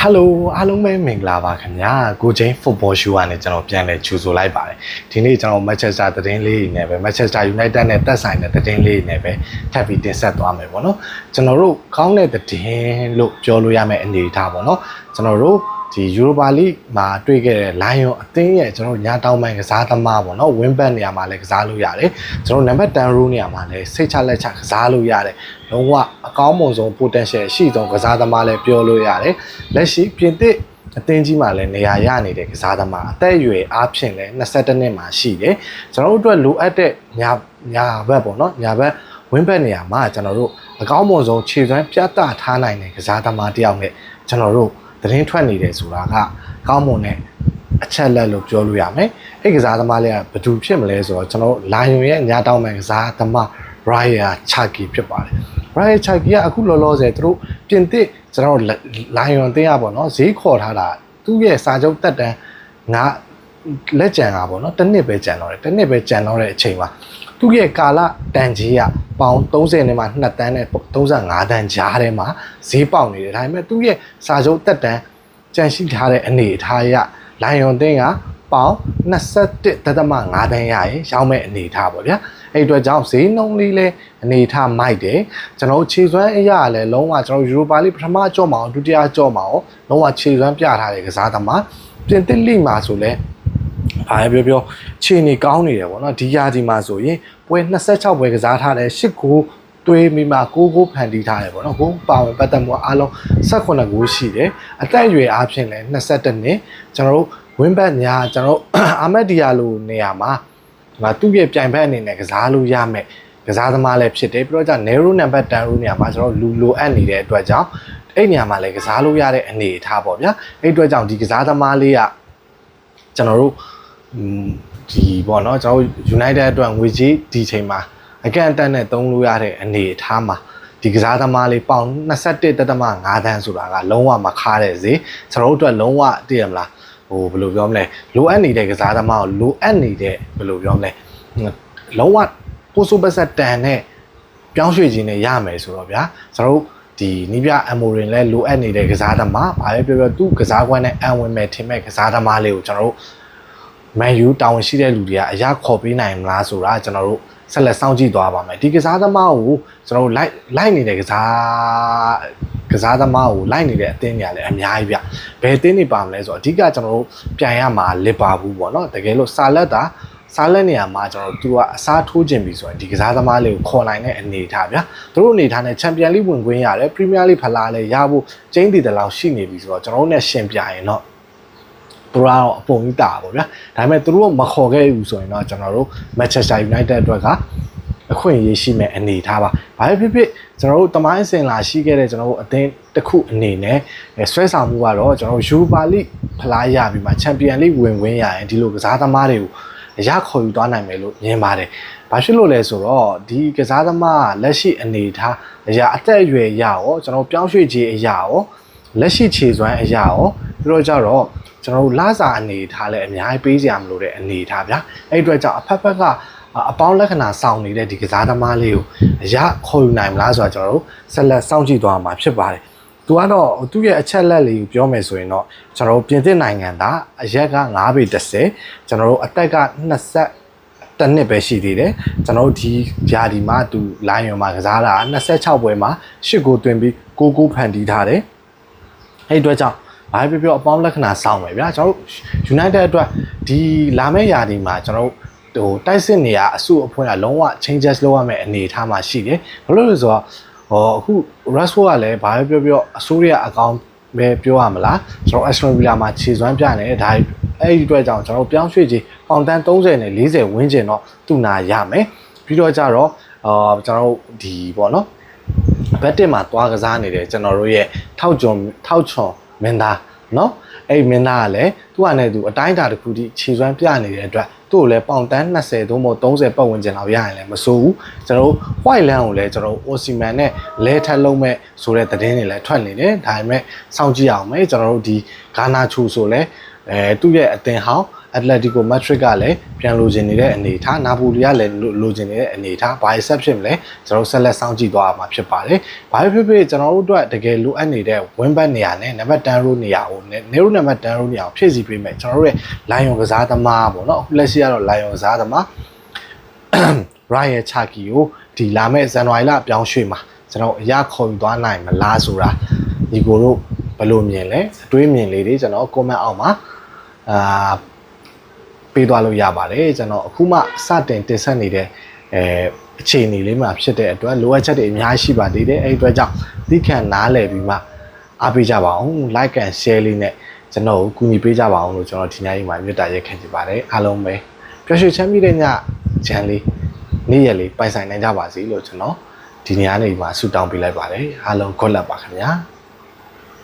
ဟယ်လိုအားလုံးပဲမင်္ဂလာပါခင်ဗျာကိုချင်း football show ကနေကျွန်တော်ပြန်လည်ကြိုဆိုလိုက်ပါတယ်ဒီနေ့ကျွန်တော် Manchester သတင်းလေးတွေနဲ့ပဲ Manchester United နဲ့တက်ဆိုင်တဲ့သတင်းလေးတွေနဲ့ပဲထပ်ပြီးတင်ဆက်သွားမယ်ပေါ့နော်ကျွန်တော်တို့ကောင်းတဲ့သတင်းလို့ပြောလို့ရမယ့်အနေအထားပေါ့နော်ကျွန်တော်တို့ ဒီ Europa League မှာတွေ့ခဲ့တဲ့ Lion အသင်းရဲ့ကျွန်တော်ညာတောင်းပန်ကစားသမားပေါ့နော် win back နေရာမှာလည်းကစားလို့ရတယ်ကျွန်တော်နံပါတ်10 row နေရာမှာလည်းစိတ်ချလက်ချကစားလို့ရတယ်လုံးဝအကောင်းမွန်ဆုံး potential ရှိဆုံးကစားသမားလည်းပြောလို့ရတယ်လက်ရှိပြင်သစ်အသင်းကြီးမှာလည်းနေရာရနေတဲ့ကစားသမားအသက်အရွယ်အားဖြင့်လည်း22နှစ်မှာရှိတယ်ကျွန်တော်တို့အတွက်လိုအပ်တဲ့ညာညာဘက်ပေါ့နော်ညာဘက် win back နေရာမှာကျွန်တော်တို့အကောင်းမွန်ဆုံးခြေစွမ်းပြတ်သားထားနိုင်တဲ့ကစားသမားတစ်ယောက်နဲ့ကျွန်တော်တို့ သတင်းထွက်နေတယ်ဆိုတာကကောင်းမွန်တဲ့အချက်လက်လို့ပြောလို့ရမယ်။အဲ့ကစားသမားလေးကဘယ်သူဖြစ်မလဲဆိုတော့ကျွန်တော်လိုင်ယွန်ရဲ့ညာတောင်းမှန်ကစားသမား Ryan Chaki ဖြစ်ပါတယ်။ Ryan Chaki ကအခုလောလောဆယ်သူတို့ပြင်သစ်ကျွန်တော်လိုင်ယွန်တင်းရပါတော့ဈေးခေါ်ထားတာသူ့ရဲ့စာချုပ်တက်တန်းငါလက်ကြံတာပေါ့နော်တစ်နှစ်ပဲကြံတော့တယ်တစ်နှစ်ပဲကြံတော့တဲ့အချိန်မှာ သူ့ရဲ့ကာလတန်ကြီးကပေါင်30နဲ့မှ2တန်းနဲ့35တန်းကြားထဲမှာဈေးပေါက်နေတယ်ဒါပေမဲ့သူ့ရဲ့စာချုပ်တက်တန်းကြံရှိထားတဲ့အနေအထားအရလိုင်ယွန်တင်းကပေါင်21.5တန်းရရင်ရောင်းမဲ့အနေအထားပေါ့ဗျာအဲ့အတွက်ကြောင့်ဈေးနှုန်းလေးလဲအနေအထားမိုက်တယ်ကျွန်တော်ခြေစွမ်းအရာလည်းလုံးဝကျွန်တော်ယူရိုပါလိပထမကြော့မှာအောင်ဒုတိယကြော့မှာအောင်လုံးဝခြေစွမ်းပြထားတဲ့ကစားသမားပြင်သစ်လိမှာဆိုလဲ ဘာပဲပြောပြောခြေနေကောင်းနေတယ်ပေါ့နော်ဒီယာဒီမှာဆိုရင်ပွဲ26ပွဲကစားထားတယ်8ဂိုးတွေးမိမှာ6ဂိုးဖန်တီးထားတယ်ပေါ့နော်ဂိုးပါဝင်ပတ်သက်မှုအားလုံး18ဂိုးရှိတယ်အသက်အရွယ်အားဖြင့်လည်း22နှစ်ကျွန်တော်တို့ဝင်းဘတ်ညာကျွန်တော်တို့အာမက်ဒီယာလိုနေရာမှာငါသူ့ရဲ့ပြိုင်ဘက်အနေနဲ့ကစားလို့ရမယ်ကစားသမားလည်းဖြစ်တယ်ပြီးတော့じゃ narrow number 10 row နေရာမှာကျွန်တော်လူလိုအပ်နေတဲ့အတွက်ကြောင့်အဲ့နေရာမှာလည်းကစားလို့ရတဲ့အနေအထားပေါ့ဗျာအဲ့အတွက်ကြောင့်ဒီကစားသမားလေးကကျွန်တော်တို့ ဒီပေါ့နော်ကျွန်တော် United အတွက်ငွေကြေးဒီချိန်မှာအကန့်အသတ်နဲ့သုံးလို့ရတဲ့အနေအထားမှာဒီကစားသမားလေးပေါင်21.5တန်းဆိုတာကလုံးဝမခါတဲ့ဈေးကျွန်တော်တို့အတွက်လုံးဝတည်ရမလားဟိုဘယ်လိုပြောမလဲလိုအပ်နေတဲ့ကစားသမားကိုလိုအပ်နေတဲ့ဘယ်လိုပြောမလဲလုံးဝပိုဆိုပတ်ဆက်တန်နဲ့ပြောင်းရွှေ့ခြင်းနဲ့ရမယ်ဆိုတော့ဗျာကျွန်တော်တို့ဒီနီးပြအမိုရင်လဲလိုအပ်နေတဲ့ကစားသမားဘာပဲပြောပြောသူ့ကစားကွက်နဲ့အံဝင်မဲ့ထင်မဲ့ကစားသမားလေးကိုကျွန်တော်တို့ မန်ယူတာဝန်ရှိတဲ့လူတွေကအရာခေါ်ပေးနိုင်မလားဆိုတာကျွန်တော်တို့ဆက်လက်စောင့်ကြည့်သွားပါမယ်ဒီကစားသမားကိုကျွန်တော်တို့လိုက်လိုက်နေတဲ့ကစားကစားသမားကိုလိုက်နေတဲ့အသင်းတွေလည်းအများကြီးဗျဘယ်အသင်းတွေပါမလဲဆိုတော့အဓိကကျွန်တော်တို့ပြန်ရမှာလစ်ပါဘူးပေါ့နော်တကယ်လို့စာလက်တာစားလက်နေရာမှာကျွန်တော်တို့သူကအစားထိုးခြင်းပြီဆိုရင်ဒီကစားသမားလေးကိုခေါ်နိုင်တဲ့အနေအထားဗျာသူတို့အနေထားနဲ့ချန်ပီယံလိဝင်ခွင့်ရတယ်ပရီးမီးယားလိဖလားလည်းရဖို့ကျင်းတည်တယ်လို့ရှိနေပြီဆိုတော့ကျွန်တော်တို့နဲ့ရှင်ပြရင်တော့သူ တို့ကတော့အပုံကြီးတာပါဗျာဒါပေမဲ့သူတို့ကမခေါ်ခဲ့ဘူးဆိုရင်တော့ကျွန်တော်တို့ Manchester United အတွက်ကအခွင့်အရေးရှိမဲ့အနေထားပါဘာဖြစ်ဖြစ်ကျွန်တော်တို့တမိုင်းစင်လာရှိခဲ့တဲ့ကျွန်တော်တို့အသင်းတစ်ခုအနေနဲ့ဆွဲဆောင်မှုကတော့ကျွန်တော်တို့ Europa League ဖလားရပြီးမှ Champion League ဝင်ဝင်ရရင်ဒီလိုကစားသမားတွေကိုရခေါ်ယူသွားနိုင်မယ်လို့မြင်ပါတယ်။ဘာဖြစ်လို့လဲဆိုတော့ဒီကစားသမားလက်ရှိအနေထားအရာအသက်အရွယ်ရရောကျွန်တော်ပြောင်းရွှေ့ခြင်းအရာရောလက်ရှိခြေစွမ်းအရာရောပြီးတော့ကြတော့ ကျွန်တော်တို့လစာအနေထားလည်းအများကြီးပေးစရာမလိုတဲ့အနေထားဗျာ။အဲ့အတွက်ကြောင့်အဖက်ဖက်ကအပေါင်းလက္ခဏာဆောင်နေတဲ့ဒီကစားသမားလေးကိုအရာခေါ်ယူနိုင်မလားဆိုတာကျွန်တော်တို့ဆက်လက်စောင့်ကြည့်သွားမှာဖြစ်ပါတယ်။သူကတော့သူ့ရဲ့အချက်လက်လေးကိုပြောမယ်ဆိုရင်တော့ကျွန်တော်တို့ပြင်သစ်နိုင်ငံသားအရက်က9ပေ30ကျွန်တော်တို့အသက်က20တနစ်ပဲရှိသေးတယ်ကျွန်တော်တို့ဒီဂျာဒီမှာသူလိုင်းရွန်မှာကစားတာ26ပွဲမှာ8ဂိုးသွင်းပြီး9ဂိုးဖန်တီးထားတယ်အဲ့အတွက်ကြောင့် ဘာပြောပြောအပေါင်းလက္ခဏာစောင့်မယ်ဗျာကျွန်တော်တို့ United အတွက်ဒီလာမယ့်ရာဒီမှာကျွန်တော်တို့ဟိုတိုက်စစ်နေရအစုအဖွဲကလုံးဝ changes လုပ်ရမယ့်အနေအထားမှာရှိတယ်ဘာလို့လဲဆိုတော့ဟောအခု Rashford ကလည်းဘာပဲပြောပြောအစိုးရအကောင်ပဲပြောရမလားကျွန်တော် Aston Villa မှာခြေစွမ်းပြနေတယ်ဒါအဲ့ဒီအတွက်ကြောင့်ကျွန်တော်ပြောင်းရွှေ့ခြင်းပေါင်တန်း30နဲ့40ဝန်းကျင်တော့သူ့နာရမယ်ပြီးတော့ကြတော့အာကျွန်တော်ဒီပေါ့နော်ဘက်တစ်မှာသွားကစားနေတယ်ကျွန်တော်တို့ရဲ့ထောက်ကြုံထောက်ချွန် မင်းသားနော်အဲ့မင်းသားကလည်းသူ့အနေနဲ့သူအတိုင်းအတာတစ်ခုထိခြေစွမ်းပြနေတဲ့အတွက်သူ့ကိုလည်းပေါင်တန်း20သို့မဟုတ်30ပတ်ဝန်းကျင်လောက်ရရင်လည်းမစိုးဘူးကျွန်တော်တို့ white land ကိုလည်းကျွန်တော်တို့ Osimhen နဲ့လဲထက်လုံးမဲ့ဆိုတဲ့သတင်းတွေလည်းထွက်နေတယ်ဒါပေမဲ့စောင့်ကြည့်အောင်မယ်ကျွန်တော်တို့ဒီဂါနာချူဆိုလဲအဲသူ့ရဲ့အသင်ဟောင်း အက်တလက်တီကိုမက်ထရစ်ကလည်းပြန်လိုချင်နေတဲ့အနေအထားနာပိုလီကလည်းလိုချင်နေတဲ့အနေအထားဘာဆက်ဖြစ်မလဲကျွန်တော်ဆက်လက်စောင့်ကြည့်သွားမှာဖြစ်ပါတယ်ဘာဖြစ်ဖြစ်ကျွန်တော်တို့အတွက်တကယ်လိုအပ်နေတဲ့ဝင်းဘတ်နေရာနဲ့နံပါတ်10ရိုးနေရာကိုနေရိုးနံပါတ်10ရိုးနေရာကိုဖြည့်ဆည်းပေးမယ်ကျွန်တော်တို့ရဲ့လိုင်ယွန်ကစားသမားပေါ့နော်အခုလက်ရှိကတော့လိုင်ယွန်ကစားသမားရိုင်ရဲ့ချာကီကိုဒီလာမဲ့ဇန်နဝါရီလပြောင်းရွှေ့မှာကျွန်တော်အရခေါ်ယူသွားနိုင်မလားဆိုတာဒီကိုတို့ဘယ်လိုမြင်လဲအတွေးမြင်လေးတွေကျွန်တော် comment အောက်မှာအာ ပေးသွားလို့ရပါတယ်ကျွန်တော်အခုမှစတင်တင်ဆက်နေတဲ့အဲအခြေအနေလေးမှာဖြစ်တဲ့အတွက်လိုအပ်ချက်တွေအများကြီးရှိပါသေးတယ်အဲ့ဒီအတွက်ကြောင့်သိခံနားလည်ပြီးမှအားပေးကြပါအောင် like and share လေးနဲ့ကျွန်တော်ကိုကူညီပေးကြပါအောင်လို့ကျွန်တော်ဒီညကြီးမှာမြတ်တာရက်ခံချင်ပါတယ်အားလုံးပဲပျော်ရွှင်ချမ်းမြေ့တဲ့ညချမ်းလေးနေ့ရက်လေးပိုင်ဆိုင်နိုင်ကြပါစေလို့ကျွန်တော်ဒီနေ့ကနေမှာဆုတောင်းပေးလိုက်ပါတယ်အားလုံး good luck ပါခင်ဗျာ